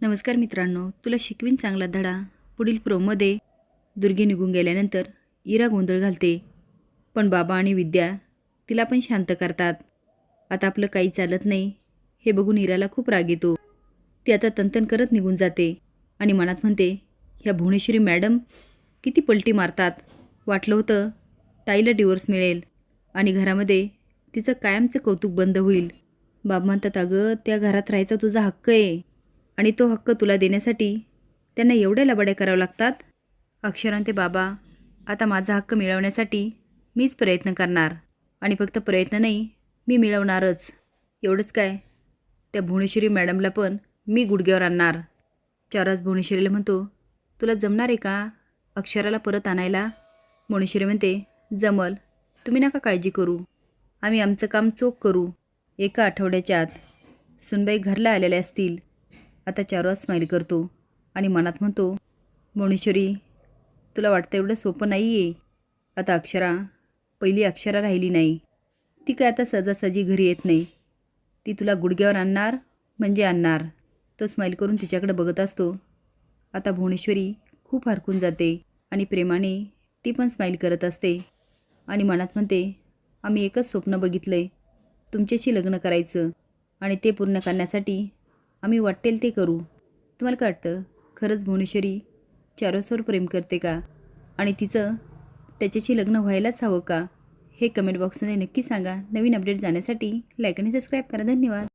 नमस्कार मित्रांनो तुला शिकवीन चांगला धडा. पुढील प्रोमध्ये दुर्गी निघून गेल्यानंतर इरा गोंधळ घालते. पण बाबा आणि विद्या तिला पण शांत करतात. आता आपलं काही चालत नाही हे बघून इराला खूप राग येतो. ती आता तंतन करत निघून जाते आणि मनात म्हणते ह्या भुवनेश्वरी मॅडम किती पलटी मारतात. वाटलं होतं ताईला डिवोर्स मिळेल आणि घरामध्ये तिचं कायमचं कौतुक बंद होईल. बाब म्हणतात अगं त्या घरात राहायचा तुझा हक्क आहे. आणि तो हक्क तुला देण्यासाठी त्यांना एवढ्या लबाड्या कराव्या लागतात? अक्षरांते बाबा आता माझा हक्क मिळवण्यासाठी मीच प्रयत्न करणार आणि फक्त प्रयत्न नाही मी मिळवणारच. एवढंच काय? त्या भुवनेश्वरी मॅडमला पण मी गुडघ्यावर आणणार. चारच भुवनेश्वरीला म्हणतो तुला जमणार आहे का अक्षराला परत आणायला? भुवनेश्वरी म्हणते जमल. तुम्ही नका काळजी करू. आम्ही आमचं काम चोख करू. एका आठवड्याच्या आत सुनबाई घरला आलेल्या असतील. आता चारवा स्माईल करतो आणि मनात म्हणतो भुवनेश्वरी तुला वाटतं एवढं सोपं नाही आहे आता अक्षरा पहिली अक्षरा राहिली नाही. ती काय आता सहजासहजी घरी येत नाही. ती तुला गुडघ्यावर आणणार म्हणजे आणणार. तो स्माईल करून तिच्याकडे बघत असतो. आता भुवनेश्वरी खूप हरकून जाते आणि प्रेमाने ती पण स्माईल करत असते. आणि मनात म्हणते आम्ही एकच स्वप्न बघितलं आहे तुमच्याशी लग्न करायचं आणि ते पूर्ण करण्यासाठी आम्ही वाटेल ते करू. तुम्हाला काय वाटतं खरंच भुवनेश्वरी चारोसवर प्रेम करते का? आणि तिचं त्याच्याशी लग्न व्हायलाच हवं का? हे कमेंट बॉक्समध्ये नक्की सांगा. नवीन अपडेट जाण्यासाठी लाईक आणि सबस्क्राईब करा. धन्यवाद.